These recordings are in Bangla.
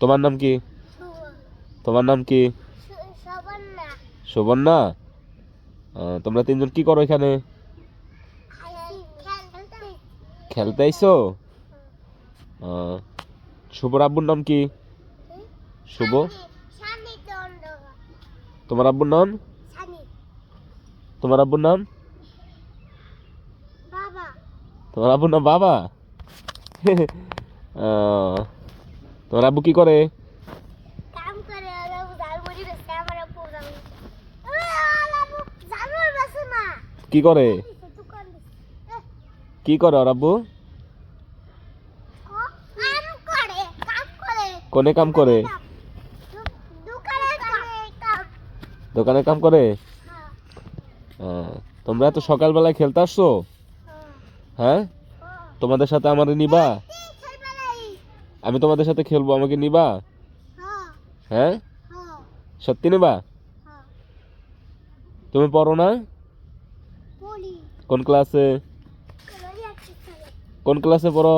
তোমার নাম কি? তোমার নাম কি? সুবর্ণা তোমরা তিনজন কি করো এখানে? খেলতে আইছো শুভর আব্বুর নাম কি? শুভ। তোমার আব্বুর নাম? তোমার আব্বুর নাম? তোমার আব্বুর নাম বাবা? আহ, তোমার আব্বু কি করে? কাম কি করে? কি করে ওর আব্বু? করে কোনে কাম করে? দোকানে কাম। করে? হ্যাঁ। তোমরা এত সকালবেলায় খেলতে আসছো? হ্যাঁ। তোমাদের সাথে আমার নিবা? আমি তোমাদের সাথে খেলব, আমাকে নিবা? হ্যাঁ? সত্যি নিবা? তুমি পড়ো না? কোন ক্লাসে? কোন ক্লাসে পড়ো?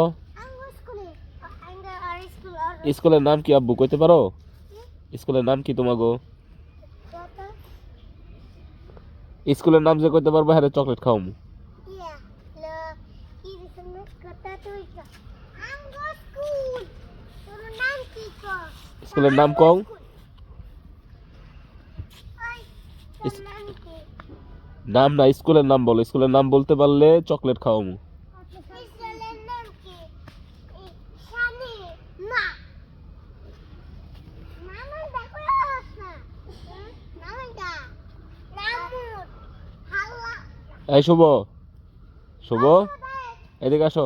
স্কুলের নাম কি আব্বু, কইতে পারো? স্কুলের নাম কি তোমাগো? স্কুলের নাম যে কইতে পারব হ্যাঁ চকলেট খাও স্কুলের নাম ইস- নাম না স্কুলের নাম বলো। স্কুলের নাম বলতে পারলে চকলেট খাওয়ামু এই শুভ। শুভ। এদিকে আসো।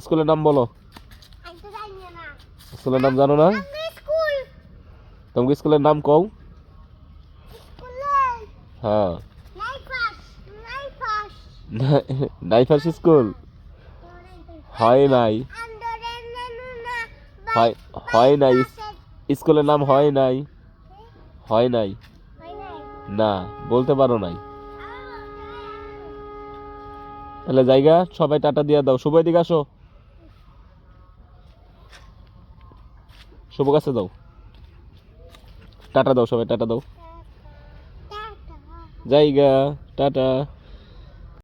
স্কুলের নাম বলো। স্কুলের নাম জানো না? তোমাকে স্কুলের নাম কও? হ্যাঁ। নাইফাস স্কুল? হয় নাই। হয় নাই। স্কুলের নাম হয় নাই। হয় নাই। না বলতে পারো নাই। তাহলে জায়গা সবাই টাটা দিয়ে দাও। শুভ দিকে আসো। শুভ কাছে দাও। টাটা দাও সবাই টাটা দাও। জায়গা টাটা।